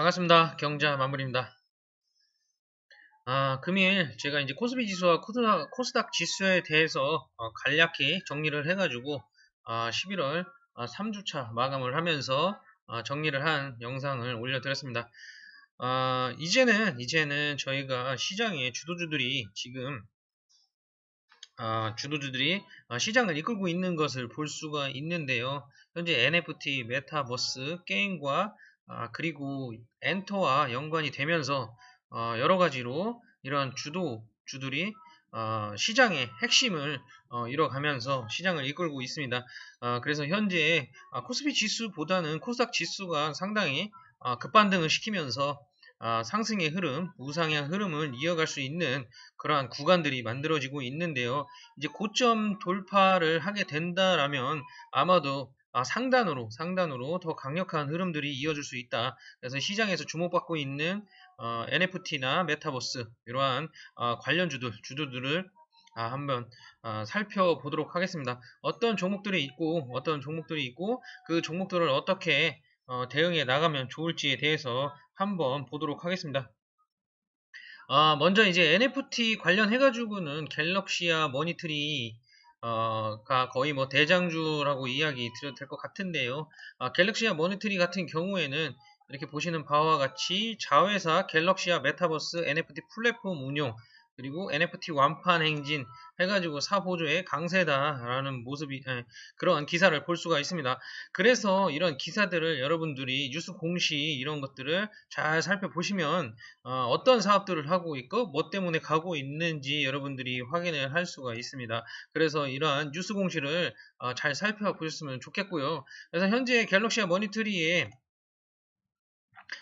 반갑습니다. 경자 마무리입니다. 아, 금일 제가 이제 코스피 지수와 코스닥, 코스닥 지수에 대해서 어, 간략히 정리를 해가지고 아, 11월 아, 3주차 마감을 하면서 아, 정리를 한 영상을 올려드렸습니다. 아, 이제는 이제는 저희가 시장의 주도주들이 지금 아, 주도주들이 아, 시장을 이끌고 있는 것을 볼 수가 있는데요. 현재 NFT, 메타버스, 게임과 아, 그리고 엔터와 연관이 되면서 어, 여러 가지로 이런 주도 주들이 어, 시장의 핵심을 어, 이뤄가면서 시장을 이끌고 있습니다. 어, 그래서 현재 아, 코스피 지수보다는 코스닥 지수가 상당히 아, 급반등을 시키면서 아, 상승의 흐름, 우상향 흐름을 이어갈 수 있는 그러한 구간들이 만들어지고 있는데요. 이제 고점 돌파를 하게 된다라면 아마도 아, 상단으로 상단으로 더 강력한 흐름들이 이어질 수 있다. 그래서 시장에서 주목받고 있는 어, NFT나 메타버스 이러한 어, 관련주들 주주들을 아, 한번 아, 살펴보도록 하겠습니다. 어떤 종목들이 있고 어떤 종목들이 있고 그 종목들을 어떻게 어, 대응해 나가면 좋을지에 대해서 한번 보도록 하겠습니다. 아, 먼저 이제 NFT 관련해가지고는 갤럭시와 머니트리 어, 가 거의 뭐 대장주라고 이야기 드려도 될 것 같은데요. 아, 갤럭시와 머니트리 같은 경우에는 이렇게 보시는 바와 같이 자회사 갤럭시와 메타버스 NFT 플랫폼 운용 그리고 NFT 완판 행진 해가지고 사보조의 강세다라는 모습이 에, 그런 기사를 볼 수가 있습니다. 그래서 이런 기사들을 여러분들이 뉴스 공시 이런 것들을 잘 살펴보시면 어, 떤 사업들을 하고 있고 뭐 때문에 가고 있는지 여러분들이 확인을 할 수가 있습니다. 그래서 이러한 뉴스 공시를 어, 잘 살펴보셨으면 좋겠고요. 그래서 현재 갤럭시와 머니트리에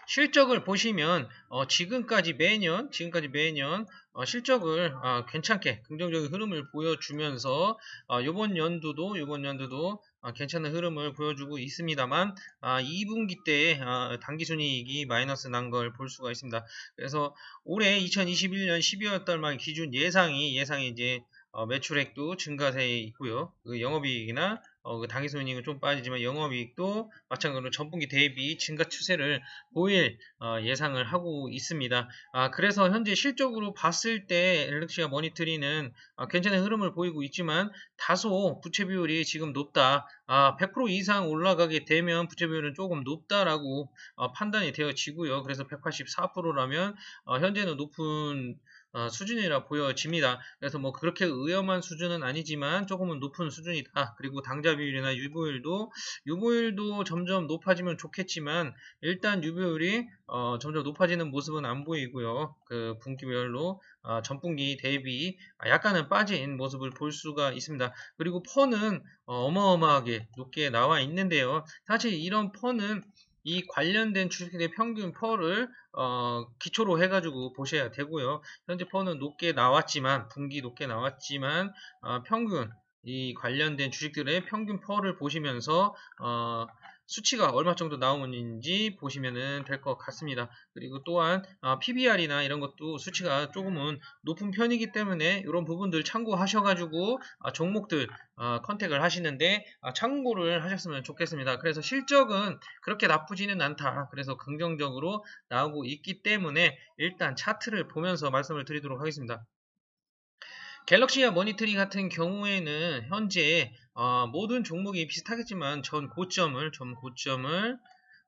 실적을 보시면 어, 지금까지 매년 지금까지 매년 어, 실적을 어, 괜찮게 긍정적인 흐름을 보여주면서 어, 이번 연도도 이번 연도도 어, 괜찮은 흐름을 보여주고 있습니다만 아, 2분기 때 아, 당기순이익이 마이너스 난 걸 볼 수가 있습니다. 그래서 올해 2021년 12월 달 말 기준 예상이 예상이 이제 어, 매출액도 증가세 있고요. 그 영업이익이나 어, 그 당기순이익은 좀 빠지지만 영업이익도 마찬가지로 전분기 대비 증가 추세를 보일 어, 예상을 하고 있습니다. 아, 그래서 현재 실적으로 봤을 때 엘렉시아 머니터리는 아, 괜찮은 흐름을 보이고 있지만 다소 부채 비율이 지금 높다. 아, 100% 이상 올라가게 되면 부채 비율은 조금 높다라고 어, 판단이 되어지고요. 그래서 184%라면 어, 현재는 높은 어, 수준이라 보여집니다. 그래서 뭐 그렇게 위험한 수준은 아니지만 조금은 높은 수준이다. 그리고 당자 비율이나 유보율도 유보율도 점점 높아지면 좋겠지만 일단 유보율이 어, 점점 높아지는 모습은 안 보이고요. 그 분기별로 어, 전분기 대비 약간은 빠진 모습을 볼 수가 있습니다. 그리고 펀은 어, 마어마하게 높게 나와 있는데요. 사실 이런 펀은 이 관련된 주식의 평균 펄을 어, 기초로 해가지고 보셔야 되고요. 현재 펄은 높게 나왔지만 분기 높게 나왔지만 어, 평균 이 관련된 주식들의 평균 펄을 보시면서 어, 수치가 얼마 정도 나오는지 보시면 될 것 같습니다. 그리고 또한 아, PBR이나 이런 것도 수치가 조금은 높은 편이기 때문에 이런 부분들 참고하셔가지고 아, 종목들 아, 컨택을 하시는데 참고를 하셨으면 좋겠습니다. 그래서 실적은 그렇게 나쁘지는 않다. 그래서 긍정적으로 나오고 있기 때문에 일단 차트를 보면서 말씀을 드리도록 하겠습니다. 갤럭시와 머니터리 같은 경우에는 현재 어, 모든 종목이 비슷하겠지만 전 고점을 전 고점을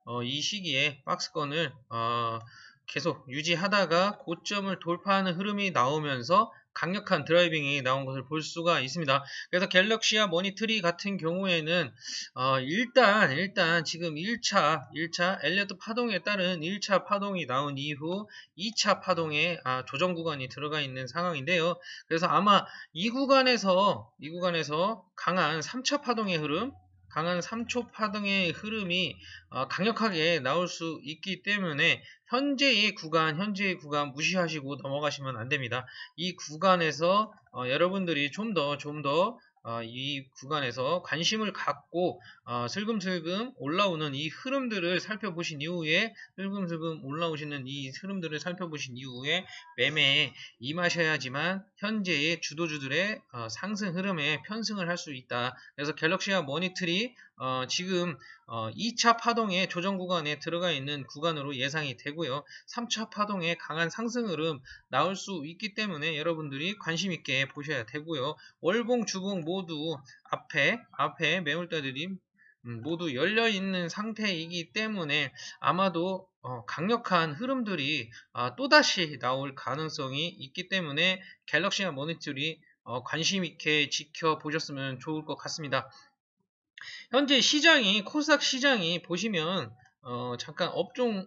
어, 이 시기에 박스권을 어, 계속 유지하다가 고점을 돌파하는 흐름이 나오면서 강력한 드라이빙이 나온 것을 볼 수가 있습니다. 그래서 갤럭시와 머니트리 같은 경우에는 어, 일단 일단 지금 1차 1차 엘리어트 파동에 따른 1차 파동이 나온 이후 2차 파동에 아, 조정 구간이 들어가 있는 상황인데요. 그래서 아마 이 구간에서 이 구간에서 강한 3차 파동의 흐름 강한 3초 파동의 흐름이 어, 강력하게 나올 수 있기 때문에 현재의 구간, 현재의 구간 무시하시고 넘어가시면 안 됩니다. 이 구간에서 어, 여러분들이 좀 더, 좀 더, 어, 이 구간에서 관심을 갖고 어, 슬금슬금 올라오는 이 흐름들을 살펴보신 이후에 슬금슬금 올라오시는 이 흐름들을 살펴보신 이후에 매매에 임하셔야지만 현재의 주도주들의 어, 상승 흐름에 편승을 할 수 있다. 그래서 갤럭시와 머니트리 어, 지금 어, 2차 파동의 조정 구간에 들어가 있는 구간으로 예상이 되고요. 3차 파동의 강한 상승 흐름 나올 수 있기 때문에 여러분들이 관심 있게 보셔야 되고요. 월봉, 주봉 모두 앞에 앞에 매물대들이 음, 모두 열려 있는 상태이기 때문에 아마도 어, 강력한 흐름들이 아, 또다시 나올 가능성이 있기 때문에 갤럭시와 모니터리 어, 관심 있게 지켜보셨으면 좋을 것 같습니다. 현재 시장이 코스닥 시장이 보시면 어, 잠깐 업종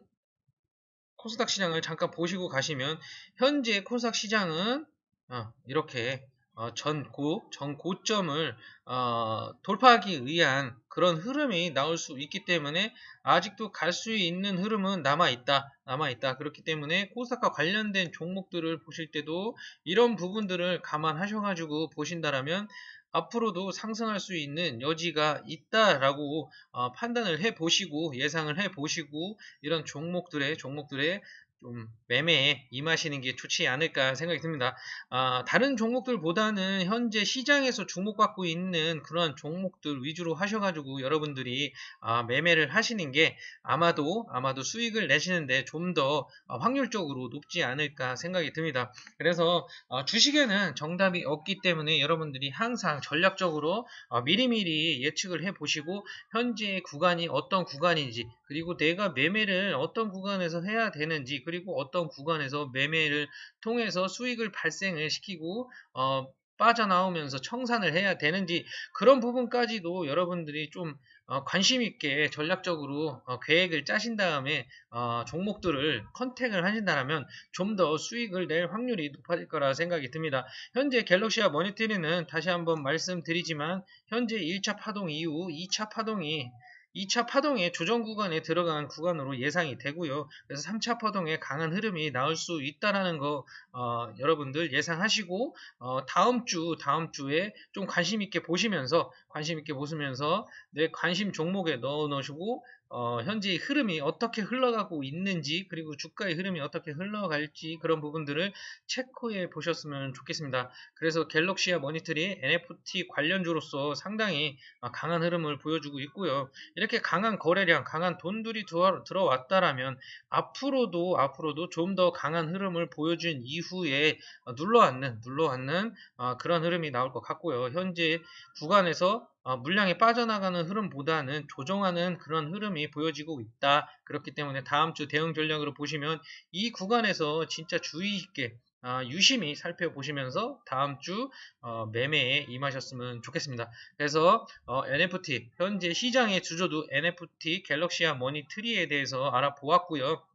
코스닥 시장을 잠깐 보시고 가시면 현재 코스닥 시장은 어, 이렇게 어, 전고, 전 고점을 어, 돌파하기 위한 그런 흐름이 나올 수 있기 때문에 아직도 갈 수 있는 흐름은 남아 있다. 남아 있다. 그렇기 때문에 코스닥과 관련된 종목들을 보실 때도 이런 부분들을 감안하셔가지고 보신다라면 앞으로도 상승할 수 있는 여지가 있다라고 어, 판단을 해 보시고 예상을 해 보시고 이런 종목들의 종목들의 좀 매매에 임하시는 게 좋지 않을까 생각이 듭니다. 아, 다른 종목들보다는 현재 시장에서 주목받고 있는 그런 종목들 위주로 하셔가지고 여러분들이 아, 매매를 하시는 게 아마도 아마도 수익을 내시는데 좀 더 확률적으로 높지 않을까 생각이 듭니다. 그래서 어, 주식에는 정답이 없기 때문에 여러분들이 항상 전략적으로 어, 미리미리 예측을 해 보시고 현재 구간이 어떤 구간인지 그리고 내가 매매를 어떤 구간에서 해야 되는지 그리고 어떤 구간에서 매매를 통해서 수익을 발생을 시키고 어, 빠져나오면서 청산을 해야 되는지 그런 부분까지도 여러분들이 좀 어, 관심 있게 전략적으로 어, 계획을 짜신 다음에 어, 종목들을 컨택을 하신다면 좀 더 수익을 낼 확률이 높아질 거라 생각이 듭니다. 현재 갤럭시와 머니트리는 다시 한번 말씀드리지만 현재 1차 파동 이후 2차 파동이 2차 파동의 조정 구간에 들어간 구간으로 예상이 되고요. 그래서 3차 파동에 강한 흐름이 나올 수 있다라는 거 어, 여러분들 예상하시고 어, 다음 주 다음 주에 좀 관심 있게 보시면서 관심 있게 보시면서 내 관심 종목에 넣어 놓으시고 어, 현재 흐름이 어떻게 흘러가고 있는지 그리고 주가의 흐름이 어떻게 흘러갈지 그런 부분들을 체크해 보셨으면 좋겠습니다. 그래서 갤럭시와 머니터리 NFT 관련주로서 상당히 어, 강한 흐름을 보여주고 있고요. 이렇게 강한 거래량, 강한 돈들이 들어왔다라면 앞으로도 앞으로도 좀 더 강한 흐름을 보여준 이후에 어, 눌러앉는 눌러앉는 어, 그런 흐름이 나올 것 같고요. 현재 구간에서 어, 물량이 빠져나가는 흐름보다는 조정하는 그런 흐름이 보여지고 있다. 그렇기 때문에 다음 주 대응 전략으로 보시면 이 구간에서 진짜 주의 있게 어, 유심히 살펴보시면서 다음 주 어, 매매에 임하셨으면 좋겠습니다. 그래서 어, NFT 현재 시장의 주조도 NFT 갤럭시와 머니 트리에 대해서 알아보았고요.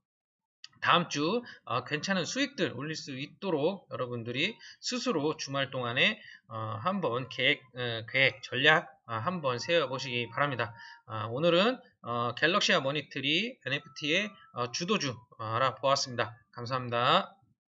다음 주 어, 괜찮은 수익들 올릴 수 있도록 여러분들이 스스로 주말 동안에 어, 한번 계획, 어, 계획 전략 어, 한번 세워보시기 바랍니다. 어, 오늘은 어, 갤럭시와 머니트리 NFT의 주도주 알아보았습니다. 감사합니다.